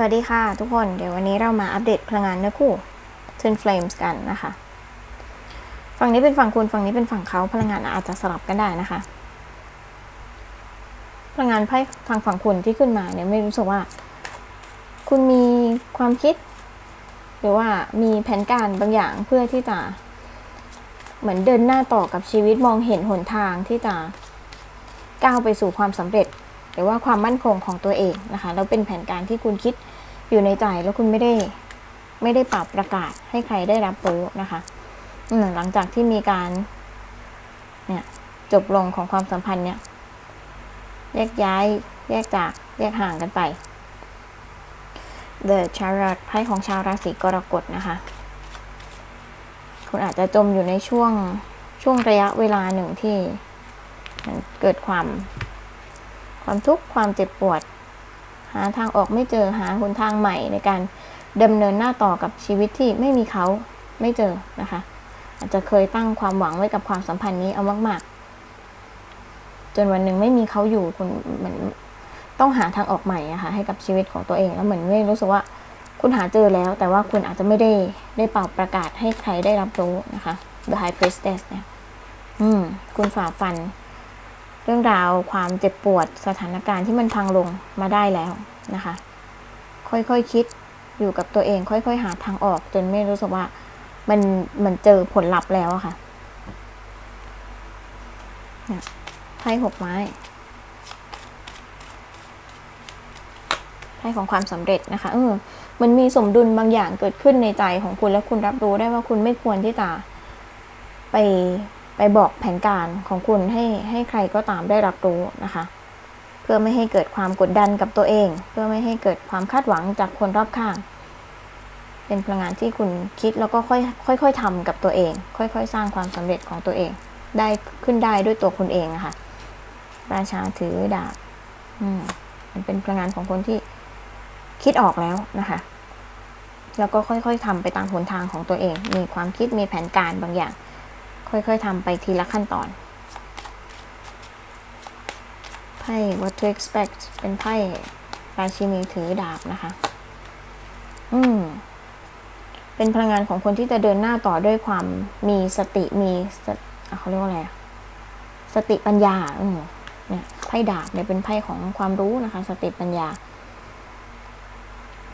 สวัสดีค่ะทุกคน เดี๋ยววันนี้เรามาอัปเดตพลังงานเนื้อคู่ Twin Flames กันนะคะ ฝั่งนี้เป็นฝั่งคุณ ฝั่งนี้เป็นฝั่งเขาพลังงานอาจจะสลับกันได้นะคะ พลังงานไพ่ทางฝั่งคุณที่ขึ้นมาเนี่ยไม่รู้สึกว่า คุณมีความคิด หรือว่ามีแผนการบางอย่างเพื่อที่จะ เหมือนเดินหน้าต่อกับชีวิตมองเห็นหนทางที่จะก้าวไปสู่ความสำเร็จ รือว่าความมั่นคงของตัวเองนะคะแล้วเป็นแผนการที่คุณคิดอยู่ในใจแล้วคุณไม่ได้ไม่ได้ปรับประกาศให้ใครได้รับรู้นะคะอืมหลังจากที่มีการเนี่ยจบลงของความสัมพันธ์เนี่ยแยกย้ายแยกจากแยกห่างกันไป The Chariot ไพ่ของชาวราศีกรกฎนะคะ คุณอาจจะจมอยู่ในช่วงช่วงระยะเวลาหนึ่งที่มันเกิดความ ความทุกข์ความเจ็บปวด หาทางออกไม่เจอหาหนทางใหม่ในการดำเนินหน้าต่อกับชีวิตที่ไม่มีเขาไม่เจอนะคะ อาจจะเคยตั้งความหวังไว้กับความสัมพันธ์นี้เอามากๆ จนวันหนึ่งไม่มีเขาอยู่คุณเหมือนต้องหาทางออกใหม่อะค่ะให้กับชีวิตของตัวเองแล้วเหมือนไม่รู้สึกว่าคุณหาเจอแล้ว แต่ว่าคุณอาจจะไม่ได้ได้เป่าประกาศให้ใครได้รับรู้นะคะ The High Priestess เนี่ย อืม คุณฝ่าฟัน รื่องราวความเจ็บปวดสถานการณ์ที่มันพังลงมาได้แล้วนะคะ ค่อยๆคคิดอยู่กับตัวเอง ค่อย ๆ หาทางออก จนไม่รู้สึกว่ามันมันเจอผลลัพธ์แล้วอะค่ะเนี่ยไพ่หกไม้ไพ่ของความสำเร็จนะคะเออมันมีสมดุลบางอย่างเกิดขึ้นในใจของคุณ แล้วคุณรับรู้ได้ว่าคุณไม่ควรที่จะไป ไปบอกแผนการของคุณให้ให้ใครก็ตามได้รับรู้นะคะ เพื่อไม่ให้เกิดความกดดันกับตัวเอง เพื่อไม่ให้เกิดความคาดหวังจากคนรอบข้าง เป็นพลังงานที่คุณคิดแล้วก็ค่อยค่อยๆทำกับตัวเอง ค่อยๆ สร้างความสำเร็จของตัวเอง ได้ขึ้นได้ด้วยตัวคุณเองนะคะราชาถือดาบอืมมันเป็นพลังงานของคนที่คิดออกแล้วนะคะ แล้วก็ค่อยๆทำไปตามหนทางของตัวเอง มีความคิดมีแผนการบางอย่าง ค่อยๆทำไปทีละขั้นตอนไพ่ what to expect เป็นไพ่ราชินีถือดาบนะคะ อืม เป็นพลังงานของคนที่จะเดินหน้าต่อด้วยความมีสติมีสเขาเรียกว่าอะไรสติปัญญา อืมเนี่ยไพ่ดาบเนี่ยเป็นไพ่ของความรู้นะคะ สติปัญญา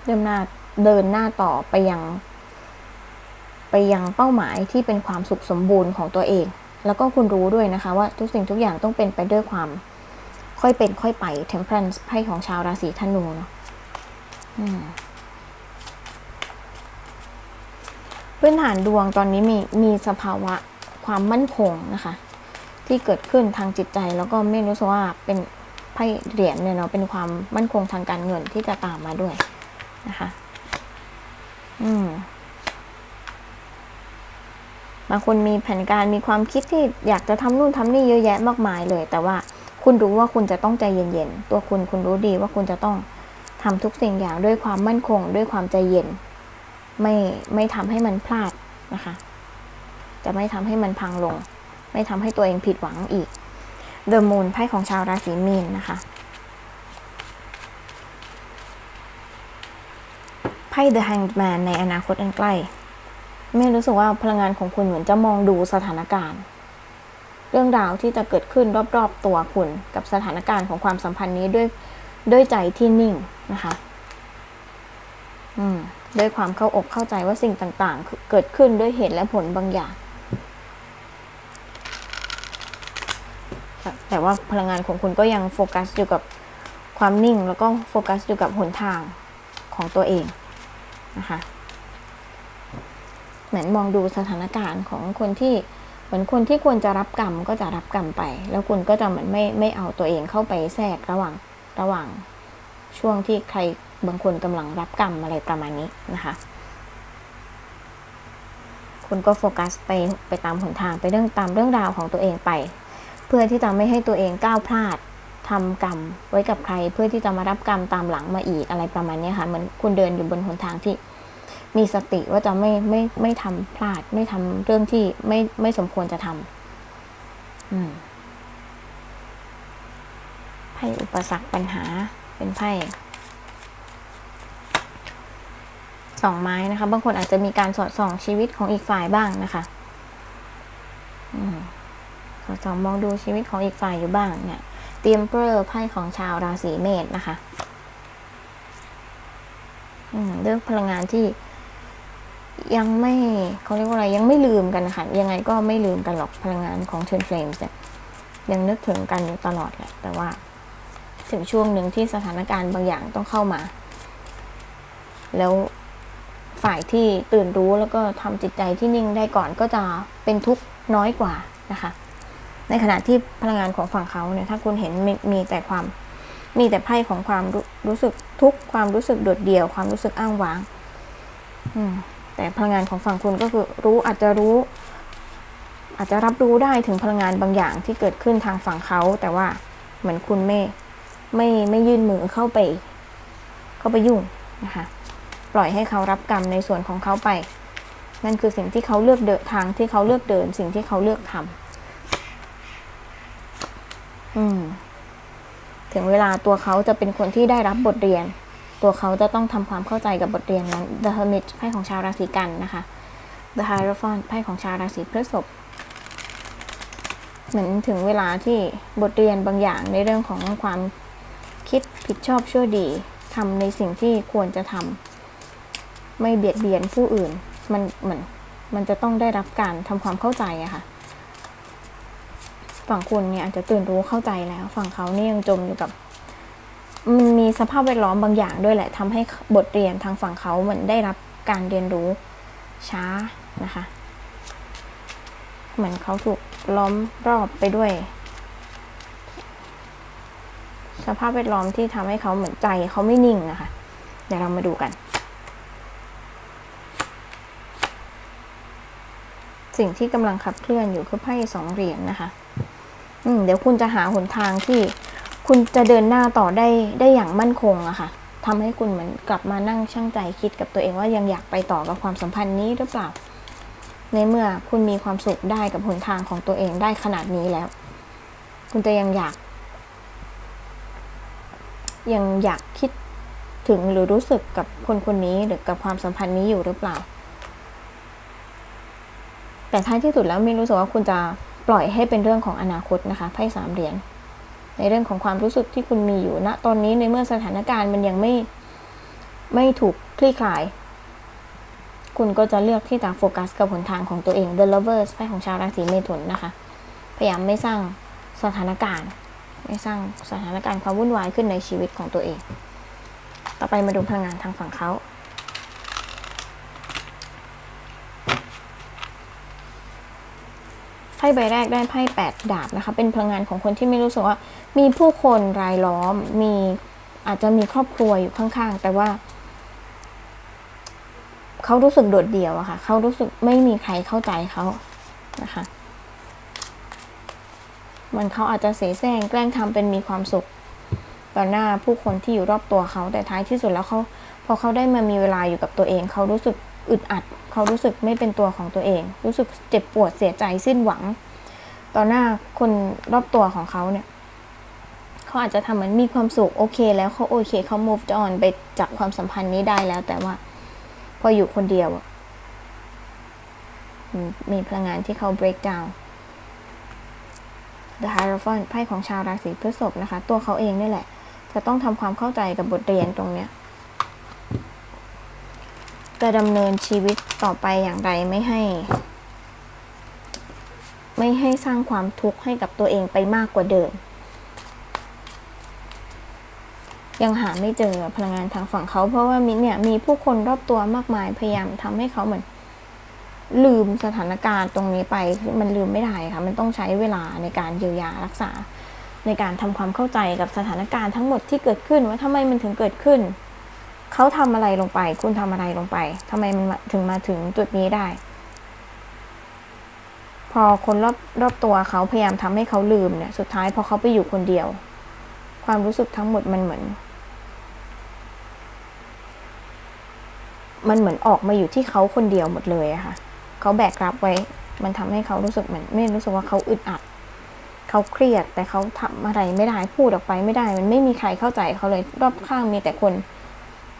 เดินหน้าเดินหน้าต่อไปยัง ไปยังเป้าหมายที่เป็นความสุขสมบูรณ์ของตัวเอง แล้วก็คุณรู้ด้วยนะคะว่าทุกสิ่งทุกอย่างต้องเป็นไปด้วยความค่อยเป็นค่อยไป temperance ไพ่ของชาวราศีธนูเนาะพื้นฐานดวงตอนนี้มีมีสภาวะความมั่นคงนะคะ ที่เกิดขึ้นทางจิตใจแล้วก็ไม่รู้สึกว่าเป็นไพ่เหรียญเนี่ยเนาะเป็นความมั่นคงทางการเงินที่จะตามมาด้วยนะคะ อืม บางคนมีแผนการมีความคิดที่อยากจะทำนู่นทำนี่เยอะแยะมากมายเลย แต่ว่าคุณรู้ว่าคุณจะต้องใจเย็นๆ ตัวคุณคุณรู้ดีว่าคุณจะต้องทำทุกสิ่งอย่างด้วยความมั่นคง ด้วยความใจเย็น ไม่ไม่ทำให้มันพลาดนะคะ จะไม่ทำให้มันพังลง ไม่ทำให้ตัวเองผิดหวังอีก The Moon ไพ่ของชาวราศีมีนนะคะไพ่ The Hanged Man ในอนาคตอันใกล้ ไม่รู้สึกว่าพลังงานของคุณเหมือนจะมองดูสถานการณ์ เรื่องราวที่จะเกิดขึ้นรอบๆตัวคุณกับสถานการณ์ของความสัมพันธ์นี้ด้วยด้วยใจที่นิ่งนะคะ อืมด้วยความเข้าอกเข้าใจว่าสิ่งต่างๆ เกิดขึ้นด้วยเหตุและผลบางอย่าง แต่ว่าพลังงานของคุณก็ยังโฟกัสอยู่กับความนิ่ง แล้วก็โฟกัสอยู่กับหนทางของตัวเองนะคะ เหมือนมองดูสถานการณ์ของคนที่เหมือนคนที่ควรจะรับกรรมก็จะรับกรรมไป แล้วคุณก็จะเหมือนไม่ไม่เอาตัวเองเข้าไปแทรกระหว่างระหว่างช่วงที่ใครบางคนกำลังรับกรรมอะไรประมาณนี้นะคะ คุณก็โฟกัสไปไปตามหนทางไปเรื่องตามเรื่องราวของตัวเองไป เพื่อที่จะไม่ให้ตัวเองก้าวพลาดทำกรรมไว้กับใคร เพื่อที่จะมารับกรรมตามหลังมาอีกอะไรประมาณนี้ค่ะเหมือนคุณเดินอยู่บนหนทางที่ มีสติว่าจะไม่ไม่ไม่ทำพลาด ไม่ทำเรื่องที่ไม่ไม่สมควรจะทำอืมไพ่อุปสรรคปัญหาเป็นไพ่สองไม้นะคะ บางคนอาจจะมีการสอดส่องชีวิตของอีกฝ่ายบ้างนะคะอืมสอดส่องมองดูชีวิตของอีกฝ่ายอยู่บ้างเนี่ย เตรียมเปอร์ไพ่ของชาวราศีเมษนะคะอืมเรื่องพลังงานที่ ยังไม่เขาเรียกว่าอะไรยังไม่ลืมกันนะคะยังไงก็ไม่ลืมกันหรอกพลังงานของเชนเฟลมเนี่ยยังนึกถึงกันอยู่ตลอดแหละแต่ว่า ถึงช่วงหนึ่งที่สถานการณ์บางอย่างต้องเข้ามา แล้วฝ่ายที่ตื่นรู้แล้วก็ทำจิตใจที่นิ่งได้ก่อนก็จะเป็นทุกข์น้อยกว่านะคะ ในขณะที่พลังงานของฝั่งเขาเนี่ยถ้าคุณเห็นมีมีแต่ความมีแต่ไพ่ของความรู้รู้สึกทุกข์ความรู้สึกโดดเดี่ยว ความรู้สึกอ้างว้าง อืม แต่พลังงานของฝั่งคุณก็คือรู้อาจจะรู้ อาจจะรับรู้ได้ถึงพลังงานบางอย่างที่เกิดขึ้นทางฝั่งเขา แต่ว่าเหมือนคุณไม่ไม่ไม่ยื่นมือเข้าไป เข้าไปยุ่งนะคะปล่อยให้เขารับกรรมในส่วนของเขาไป นั่นคือสิ่งที่เขาเลือกเดินทางที่เขาเลือกเดิน สิ่งที่เขาเลือกทำอืมถึงเวลาตัวเขาจะเป็นคนที่ได้รับบทเรียน ตัวเขาจะต้องทำความเข้าใจกับบทเรียนนั้น The Hermit ไพ่ของชาวราศีกันนะคะ The Hierophant ไพ่ของชาวราศีพฤษภเหมือนถึงเวลาที่บทเรียนบางอย่างในเรื่องของความคิดผิดชอบชั่วดีทำในสิ่งที่ควรจะทำไม่เบียดเบียนผู้อื่น มันเหมือนมันจะต้องได้รับการทำความเข้าใจอะค่ะ ฝั่งคุณเนี่ยอาจจะตื่นรู้เข้าใจแล้ว ฝั่งเขาเนี่ยยังจมอยู่กับ มันมีสภาพแวดล้อมบางอย่างด้วยแหละทำให้บทเรียนทางฝั่งเขาเหมือนได้รับการเรียนรู้ช้านะคะ เหมือนเขาถูกล้อมรอบไปด้วย สภาพแวดล้อมที่ทำให้เขาเหมือนใจเขาไม่นิ่งนะคะ เดี๋ยวเรามาดูกัน สิ่งที่กำลังขับเคลื่อนอยู่คือไพ่สองเหรียญนนะคะ อืมเดี๋ยวคุณจะหาหนทางที่ คุณจะเดินหน้าต่อได้ได้อย่างมั่นคงอะค่ะทำให้คุณเหมือนกลับมานั่งชั่งใจคิดกับตัวเองว่ายังอยากไปต่อกับความสัมพันธ์นี้หรือเปล่า ในเมื่อคุณมีความสุขได้กับหนทางของตัวเองได้ขนาดนี้แล้ว คุณจะยังอยาก ยังอยากคิดถึงหรือรู้สึกกับคนคนนี้หรือกับความสัมพันธ์นี้อยู่หรือเปล่า แต่ท้ายที่สุดแล้วมีรู้สึกว่าคุณจะปล่อยให้เป็นเรื่องของอนาคตนะคะไพ่สามเหรียญ ในเรื่องของความรู้สึกที่คุณมีอยู่ณตอนนี้ในเมื่อสถานการณ์มันยังไม่ไม่ถูกคลี่คลาย คุณก็จะเลือกที่จะโฟกัสกับหนทางของตัวเอง The Lovers ไพ่ของชาวราศีเมถุนนะคะ พยายามไม่สร้างสถานการณ์ ไม่สร้างสถานการณ์ความวุ่นวายขึ้นในชีวิตของตัวเอง ต่อไปมาดูพลังงานทางฝั่งเขา พ่ใบแรกได้ไพ่แปดดาบนะคะ เป็นพลังงานของคนที่ไม่รู้สึกว่า มีผู้คนรายล้อม มีอาจจะมีครอบครัวอยู่ข้างๆ แต่ว่า เขารู้สึกโดดเดี่ยวอะค่ะ เขารู้สึกไม่มีใครเข้าใจเขานะคะ มันเขาอาจจะเสแสร้งแกล้งทำเป็นมีความสุขต่อหน้าผู้คนที่อยู่รอบตัวเขา แต่ท้ายที่สุดแล้วเขาพอเขาได้มามีเวลาอยู่กับตัวเอง เขารู้สึก อึดอัด เขารู้สึกไม่เป็นตัวของตัวเอง รู้สึกเจ็บปวดเสียใจสิ้นหวัง ต่อหน้าคนรอบตัวของเขาเนี่ยเขาอาจจะทำเหมือนมีความสุขโอเค แล้วเขาโอเคเขา move on ไปจากความสัมพันธ์นี้ได้แล้ว แต่ว่า พออยู่คนเดียวมีพลังงานที่เขา break down The Hierophant ไพ่ของชาวราศีพฤษภนะคะ ตัวเขาเองนี่แหละ จะต้องทำความเข้าใจกับบทเรียนตรงเนี้ย จะดำเนินชีวิตต่อไปอย่างไรไม่ให้ ไม่ให้สร้างความทุกข์ให้กับตัวเองไปมากกว่าเดิม ยังหาไม่เจอพลังงานทางฝั่งเขา เพราะว่ามีเนี่ยมีผู้คนรอบตัวมากมายพยายามทำให้เขาเหมือนลืมสถานการณ์ตรงนี้ไปมันลืมไม่ได้ค่ะ มันต้องใช้เวลาในการเยียวยารักษา ในการทำความเข้าใจกับสถานการณ์ทั้งหมดที่เกิดขึ้นว่าทำไมมันถึงเกิดขึ้น เขาทำอะไรลงไป คุณทำอะไรลงไปทำไมมันถึงมาถึงจุดนี้ได้ พอคนรอบรอบตัวเขาพยายามทำให้เขาลืมเนี่ย สุดท้ายพอเขาไปอยู่คนเดียว ความรู้สึกทั้งหมดมันเหมือน มันเหมือนออกมาอยู่ที่เขาคนเดียวหมดเลยอะค่ะเขาแบกรับไว้ มันทำให้เขารู้สึกเหมือนไม่รู้สึกว่าเขาอึดอัดเขาเครียดแต่เขาทำอะไรไม่ได้พูดออกไปไม่ได้ มันไม่มีใครเข้าใจเขาเลยรอบข้างมีแต่คน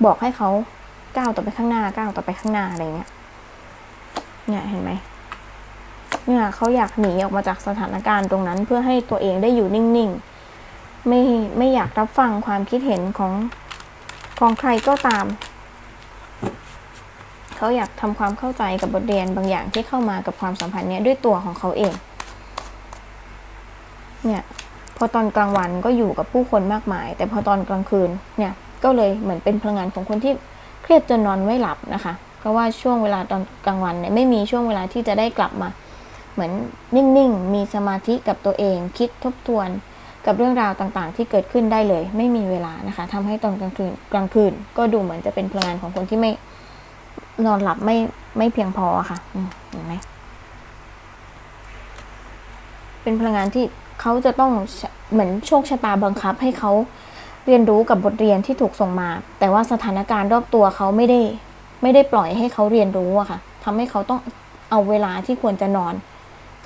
บอกให้เขาก้าวต่อไปข้างหน้าก้าวต่อไปข้างหน้าอะไรเงี้ย เนี่ยเห็นไหมเนี่ยเขาอยากหนีออกมาจากสถานการณ์ตรงนั้น เพื่อให้ตัวเองได้อยู่นิ่งๆ ไม่ไม่อยากรับฟังความคิดเห็นของของใครก็ตาม เขาอยากทำความเข้าใจกับบทเรียนบางอย่างที่เข้ามากับความสัมพันธ์เนี้ยด้วยตัวของเขาเอง เนี่ยพอตอนกลางวันก็อยู่กับผู้คนมากมาย แต่พอตอนกลางคืนเนี่ย ก็เลยเหมือนเป็นพลังงานของคนที่เครียดจนนอนไม่หลับนะคะ เพราะว่าช่วงเวลาตอนกลางวันเนี่ยไม่มีช่วงเวลาที่จะได้กลับมา เหมือนนิ่งๆ มีสมาธิกับตัวเอง คิดทบทวนกับเรื่องราวต่างๆ ที่เกิดขึ้นได้เลย ไม่มีเวลานะคะทำให้ตอนกลางคืนกลางคืน ก็ดูเหมือนจะเป็นพลังงานของคนที่ไม่นอนหลับไม่ไม่เพียงพอค่ะเห็นไหมเป็นพลังงานที่เขาจะต้องเหมือนโชคชะตาบังคับให้เขา เรียนรู้กับบทเรียนที่ถูกส่งมา แต่ว่าสถานการณ์รอบตัวเขาไม่ได้ ไม่ได้ปล่อยให้เขาเรียนรู้อะค่ะทำให้เขาต้องเอาเวลาที่ควรจะนอน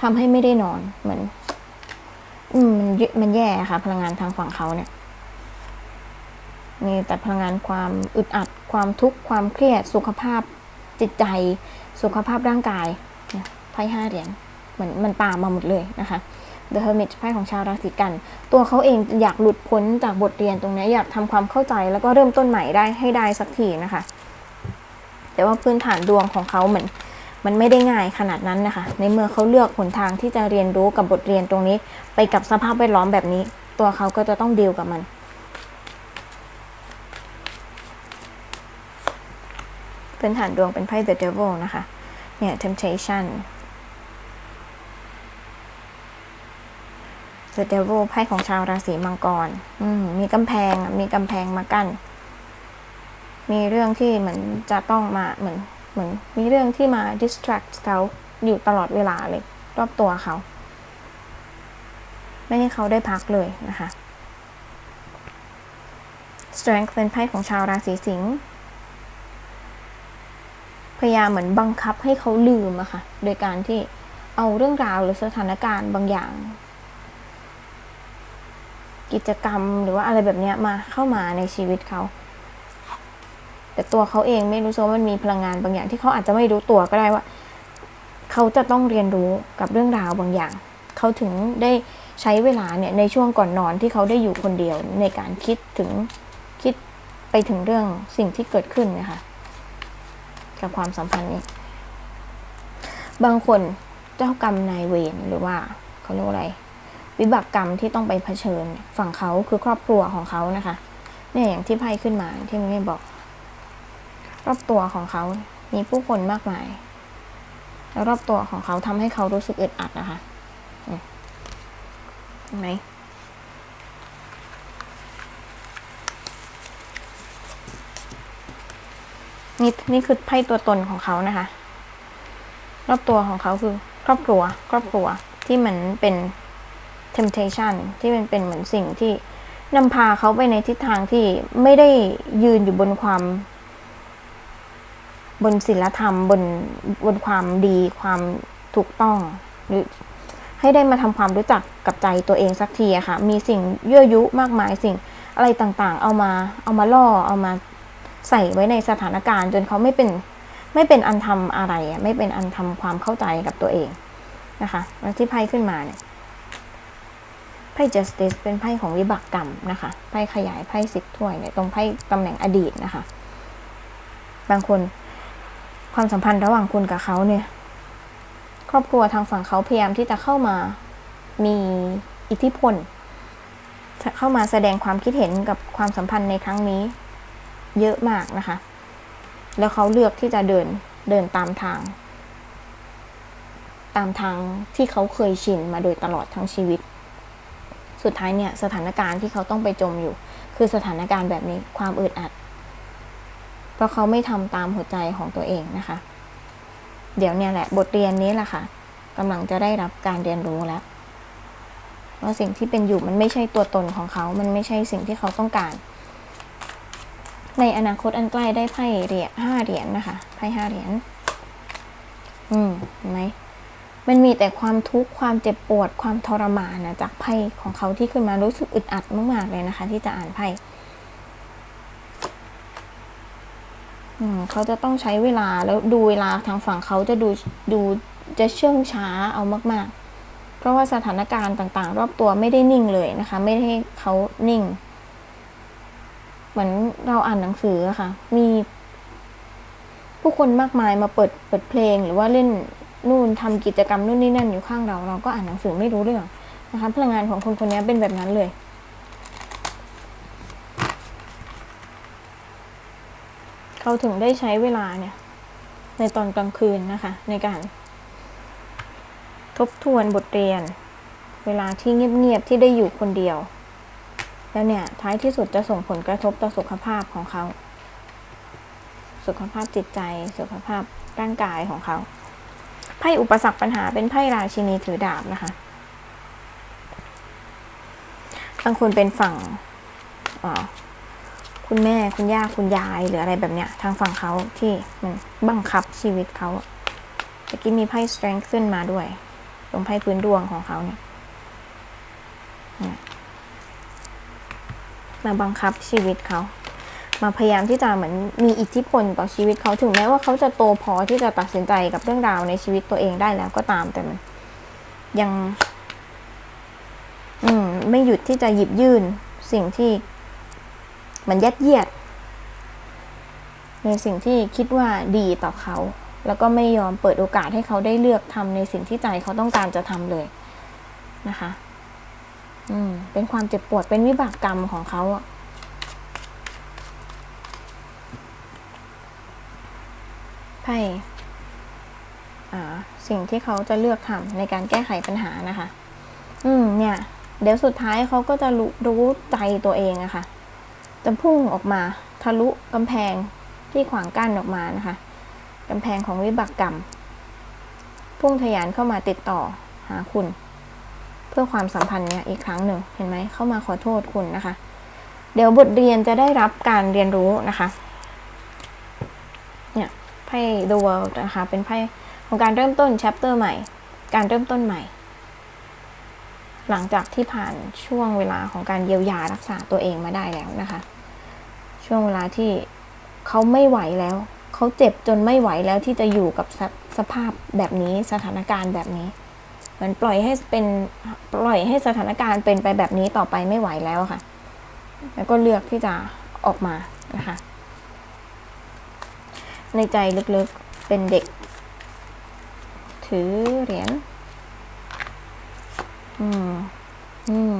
ทำให้ไม่ได้นอนเหมือน อืมมันมันแย่ค่ะ พลังงานทางฝั่งเขาเนี่ยมีแต่พลังงานความอึดอัด ความทุกข์ความเครียด สุขภาพจิตใจ สุขภาพร่างกายเนี่ยไพ่ห้าเหรียญเหมือนมันตามมาหมดเลยนะคะ The Hermit ไพ่ของชาวราศีกัน ตัวเขาเองอยากหลุดพ้นจากบทเรียนตรงนี้อยากทำความเข้าใจแล้วก็เริ่มต้นใหม่ได้ให้ได้สักทีนะคะ แต่ว่าพื้นฐานดวงของเขาเหมือนมันไม่ได้ง่ายขนาดนั้นนะคะ ในเมื่อเขาเลือกหนทางที่จะเรียนรู้กับบทเรียนตรงนี้ ไปกับสภาพแวดล้อมแบบนี้ ตัวเขาก็จะต้องดีลกับมันพื้นฐานดวงเป็นไพ่ The Devil นะคะ เนี่ย Temptation The Devil ไพ่ของชาวราศีมังกร อืม มีกำแพง มีกำแพงมากั้น มีเรื่องที่เหมือนจะต้องมาเหมือนเหมือน มีเรื่องที่มา distract เขาอยู่ตลอดเวลาเลย รอบตัวเขา ไม่ให้เขาได้พักเลยนะคะ Strength เป็นไพ่ของชาวราศีสิงห์พยายามเหมือนบังคับให้เขาลืมอะค่ะ โดยการที่เอาเรื่องราวหรือสถานการณ์บางอย่าง กิจกรรมหรือว่าอะไรแบบนี้มาเข้ามาในชีวิตเขา แต่ตัวเขาเองไม่รู้สึกว่ามันมีพลังงานบางอย่างที่เขาอาจจะไม่รู้ตัวก็ได้ว่า เขาจะต้องเรียนรู้กับเรื่องราวบางอย่าง เขาถึงได้ใช้เวลาเนี่ยในช่วงก่อนนอนที่เขาได้อยู่คนเดียวในการคิดถึงคิดไปถึงเรื่องสิ่งที่เกิดขึ้นนะคะกับความสัมพันธ์นี้ บางคนเจ้ากรรมนายเวรหรือว่าเขาเรียกว่าอะไร วิบากกรรมที่ต้องไปเผชิญฝั่งเขาคือครอบครัวของเขานะคะเนี่ยอย่างที่ไพ่ขึ้นมาที่ไม่บอก รอบตัวของเขามีผู้คนมากมาย แล้วรอบตัวของเขาทำให้เขารู้สึกอึดอัดนะคะเห็นไหมนี่นี่คือไพ่ตัวตนของเขานะคะ รอบตัวของเขาคือครอบครัว ครอบครัวที่มันเป็น temptation ที่มันเป็นเหมือนสิ่งที่นำพาเขาไปในทิศทางที่ไม่ได้ยืนอยู่บนความ บนศีลธรรมบนบนความดีความถูกต้อง หรือให้ได้มาทำความรู้จักกับใจตัวเองสักทีอะค่ะ มีสิ่งยั่วยุมากมายสิ่งอะไรต่างๆ เอามาเอามาล่อเอามาใส่ไว้ในสถานการณ์ จนเขาไม่เป็นไม่เป็นอันทำอะไรอะไม่เป็นอันทำความเข้าใจกับตัวเองนะคะแล้วที่ไพ่ขึ้นมาเนี่ย ไพ่ justice เป็นไพ่ของวิบากกรรมนะคะไพ่ขยายไพ่สิบถ้วยเนี่ยตรงไพ่ตำแหน่งอดีตนะคะ บางคนความสัมพันธ์ระหว่างคุณกับเขาเนี่ย ครอบครัวทางฝั่งเขาพยายามที่จะเข้ามามีอิทธิพลจะเข้ามาแสดงความคิดเห็นกับความสัมพันธ์ในครั้งนี้ เยอะมากนะคะ แล้วเขาเลือกที่จะเดินเดินตามทาง ตามทางที่เขาเคยชินมาโดยตลอดทั้งชีวิต สุดท้ายเนี่ยสถานการณ์ที่เขาต้องไปจมอยู่ คือสถานการณ์แบบนี้ความอึดอัด เพราะเขาไม่ทำตามหัวใจของตัวเองนะคะ เดี๋ยวเนี่ยแหละบทเรียนนี้แหละค่ะกำลังจะได้รับการเรียนรู้แล้วว่าสิ่งที่เป็นอยู่มันไม่ใช่ตัวตนของเขา มันไม่ใช่สิ่งที่เขาต้องการ ในอนาคตอันใกล้ได้ไพ่เหรียญห้าเหรียญนะคะ ไพ่ห้าเหรียญ อืมเห็นไหม มันมีแต่ความทุกข์ความเจ็บปวดความทรมานนะจากไพ่ของเขาที่ขึ้นมารู้สึกอึดอัดมากๆเลยนะคะ ที่จะอ่านไพ่เขาจะต้องใช้เวลาแล้วดูเวลาทางฝั่งเขาจะดูดูจะเชื่องช้าเอามาก ๆ เพราะว่าสถานการณ์ต่างๆ รอบตัวไม่ได้นิ่งเลยนะคะ ไม่ได้ให้เขานิ่ง เหมือนเราอ่านหนังสือะค่ะ มีผู้คนมากมายมาเปิดเปิดเพลงหรือว่าเล่น นู่นทำกิจกรรมนู่นนี่นั่นอยู่ข้างเรา เราก็อ่านหนังสือไม่รู้เรื่องนะคะพลังงานของคนคนนี้เป็นแบบนั้นเลย เขาถึงได้ใช้เวลาเนี่ย ในตอนกลางคืนนะคะ ในการ ทบทวนบทเรียน เวลาที่เงียบๆที่ได้อยู่คนเดียว แล้วเนี่ย ท้ายที่สุดจะส่งผลกระทบต่อสุขภาพของเขา สุขภาพจิตใจ สุขภาพร่างกายของเขา ไพ่อุปสรรคปัญหาเป็นไพ่ราชินีถือดาบนะคะบางคนเป็นฝั่งคุณแม่คุณย่าคุณยายหรืออะไรแบบเนี้ย ทางฝั่งเขาที่มันบังคับชีวิตเขาตะกี้มีไพ่ strength ขึ้นมาด้วย ตรงไพ่พื้นดวงของเขาเนี่ยมาบังคับชีวิตเขา มาพยายามที่จะเหมือนมีอิทธิพลต่อชีวิตเขาถึงแม้ว่าเขาจะโตพอที่จะตัดสินใจกับเรื่องราวในชีวิตตัวเองได้แล้วก็ตามแต่มัน ยัง อืม ไม่หยุดที่จะหยิบยื่นสิ่งที่มันยัดเยียด ในสิ่งที่คิดว่าดีต่อเขา แล้วก็ไม่ยอมเปิดโอกาสให้เขาได้เลือกทำในสิ่งที่ใจเขาต้องการจะทำเลยนะคะ อืม เป็นความเจ็บปวดเป็นวิบากกรรมของเขาอะ ไพ่สิ่งที่เขาจะเลือกทำในการแก้ไขปัญหานะคะ อืมเนี่ย เดี๋ยวสุดท้ายเขาก็จะรู้รู้ใจตัวเองอะค่ะ จะพุ่งออกมาทะลุกำแพงที่ขวางกั้นออกมานะคะกำแพงของวิบากกรรม พุ่งทะยานเข้ามาติดต่อหาคุณ เพื่อความสัมพันธ์เนี่ยอีกครั้งหนึ่ง เห็นไหมเข้ามาขอโทษคุณนะคะ เดี๋ยวบทเรียนจะได้รับการเรียนรู้นะคะ ไพ่ The World นะคะ เป็นไพ่ของการเริ่มต้น chapter ใหม่ การเริ่มต้นใหม่ หลังจากที่ผ่านช่วงเวลาของการเยียวยารักษาตัวเองมาได้แล้วนะคะ ช่วงเวลาที่เขาไม่ไหวแล้ว เขาเจ็บจนไม่ไหวแล้วที่จะอยู่กับสสภาพแบบนี้สถานการณ์แบบนี้ เหมือนปล่อยให้เป็นปล่อยให้สถานการณ์เป็นไปแบบนี้ต่อไปไม่ไหวแล้วค่ะ แล้วก็เลือกที่จะออกมานะคะ ในใจลึกๆ เป็นเด็ก ถือเหรียญ อืม อืม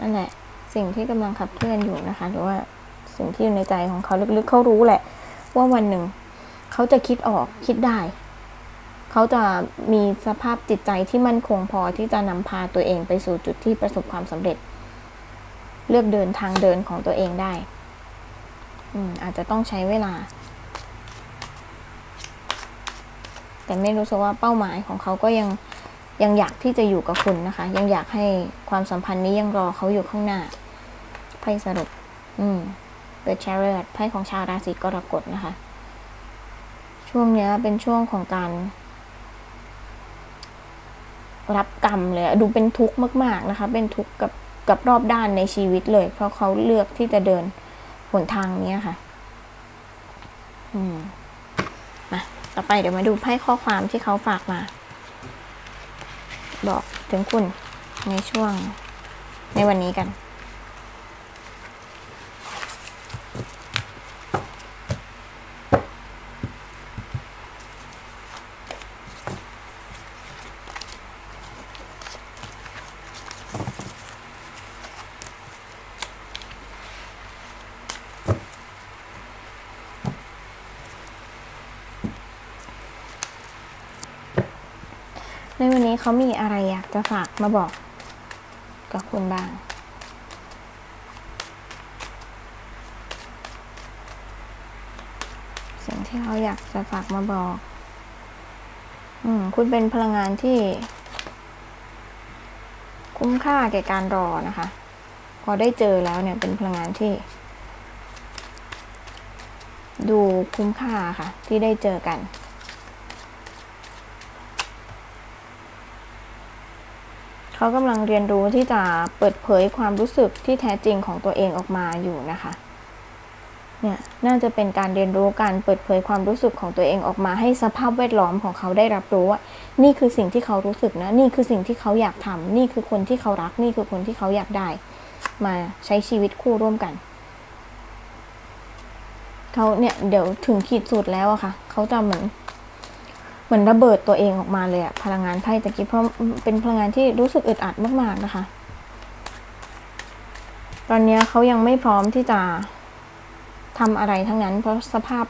นั่นแหละ สิ่งที่กำลังขับเคลื่อนอยู่นะคะ หรือว่าสิ่งที่อยู่ในใจของเขาลึกๆ เขารู้แหละ ว่าวันหนึ่ง เขาจะคิดออกคิดได้ เขาจะมีสภาพจิตใจที่มั่นคงพอที่จะนำพาตัวเองไปสู่จุดที่ประสบความสำเร็จ เลือกเดินทางเดินของตัวเองได้ อืม อาจจะต้องใช้เวลา แต่ไม่รู้สึกว่าเป้าหมายของเขาก็ยังยังอยากที่จะอยู่กับคุณนะคะ ยังอยากให้ความสัมพันธ์นี้ยังรอเขาอยู่ข้างหน้าไพ่สรุป อืม The Chariot ไพ่ของชาวราศีกรกฎนะคะ ช่วงเนี้ยเป็นช่วงของการ รับกรรมเลยดูเป็นทุกข์มาก ๆนะคะ เป็นทุกข์กับกับรอบด้านในชีวิตเลย เพราะเขาเลือกที่จะเดินหนทางนี้ค่ะ อืม ต่อไปเดี๋ยวมาดูไพ่ข้อความที่เขาฝากมา บอกถึงคุณในช่วงในวันนี้กัน เขามีอะไรอยากจะฝากมาบอกกับคุณบ้าง สิ่งที่เขาอยากจะฝากมาบอก อืม คุณเป็นพลังงานที่ คุ้มค่าแก่การรอนะคะ พอได้เจอแล้วเนี่ยเป็นพลังงานที่ ดูคุ้มค่าค่ะ ที่ได้เจอกัน เขากำลังเรียนรู้ที่จะเปิดเผยความรู้สึกที่แท้จริงของตัวเองออกมาอยู่นะคะเนี่ยน่าจะเป็นการเรียนรู้การเปิดเผยความรู้สึกของตัวเองออกมาให้สภาพแวดล้อมของเขาได้รับรู้ว่า นี่คือสิ่งที่เขารู้สึกนะ นี่คือสิ่งที่เขาอยากทำนี่คือคนที่เขารัก นี่คือคนที่เขาอยากได้ มาใช้ชีวิตคู่ร่วมกัน เขาเนี่ยเดี๋ยวถึงขีดสุดแล้วอะค่ะ เขาจะเหมือน มือนระเบิดตัวเองออกมาเลยอะพลังงานไพ่ตะกี้เพราะเป็นพลังงานที่รู้สึกอึดอัดมากๆนะคะ ตอนนี้เขายังไม่พร้อมที่จะทำอะไรทั้งนั้น เพราะสภาพ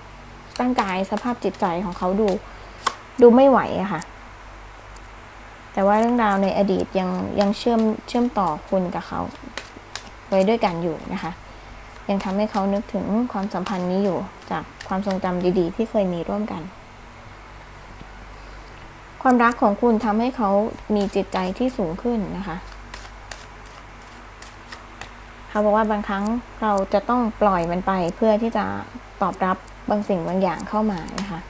ร่างกายสภาพจิตใจของเขาดู ดูไม่ไหวอะค่ะ แต่ว่าเรื่องราวในอดีตยังยังเชื่อมเชื่อมต่อคุณกับเขา ไว้ด้วยกันอยู่นะคะ ยังทำให้เขานึกถึงความสัมพันธ์นี้อยู่จากความทรงจำดี ๆ ที่เคยมีร่วมกัน ความรักของคุณทำให้เขามีจิตใจที่สูงขึ้นนะคะเขาบอกว่าบางครั้งเราจะต้องปล่อยมันไปเพื่อที่จะตอบรับบางสิ่งบางอย่างเข้ามานะคะ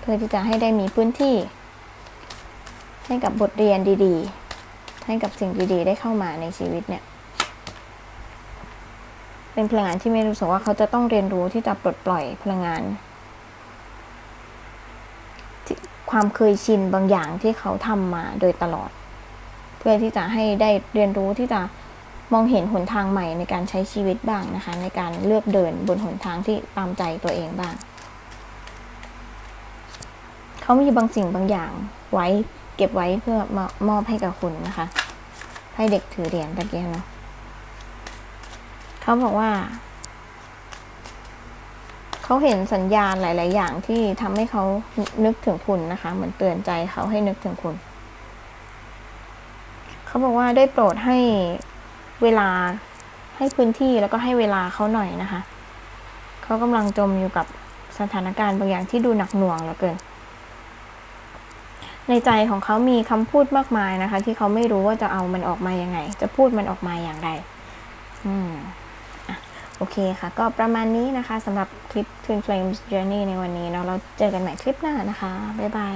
เพื่อที่จะให้ได้มีพื้นที่ ให้กับบทเรียนดีๆ ให้กับสิ่งดีๆ ได้เข้ามาในชีวิตเนี่ย เป็นพลังงานที่ไม่รู้สึกว่าเขาจะต้องเรียนรู้ที่จะปลดปล่อยพลังงานที่ ความเคยชินบางอย่างที่เขาทำมาโดยตลอด เพื่อที่จะให้ได้เรียนรู้ที่จะมองเห็นหนทางใหม่ในการใช้ชีวิตบ้างนะคะ ในการเลือกเดินบนหนทางที่ตามใจตัวเองบ้าง เขามีบางสิ่งบางอย่างไว้เก็บไว้เพื่อมามอบให้กับคุณนะคะ ให้เด็กถือเหรียญตะเกียงเนาะเขาบอกว่า เขาเห็นสัญญาณหลาย ๆ อย่างที่ทำให้เขานึกถึงคุณนะคะ เหมือนเตือนใจเขาให้นึกถึงคุณ เขาบอกว่าได้โปรดให้เวลาให้พื้นที่แล้วก็ให้เวลาเขาหน่อยนะคะ เขากำลังจมอยู่กับสถานการณ์บางอย่างที่ดูหนักหน่วงเหลือเกิน ในใจของเขามีคำพูดมากมายนะคะ ที่เขาไม่รู้ว่าจะเอามันออกมายังไง จะพูดมันออกมาอย่างไร อืม โอเคค่ะ ก็ประมาณนี้นะคะสำหรับคลิป Twin Flames Journey ในวันนี้เนาะเราเจอกันใหม่คลิปหน้านะคะ บ๊ายบาย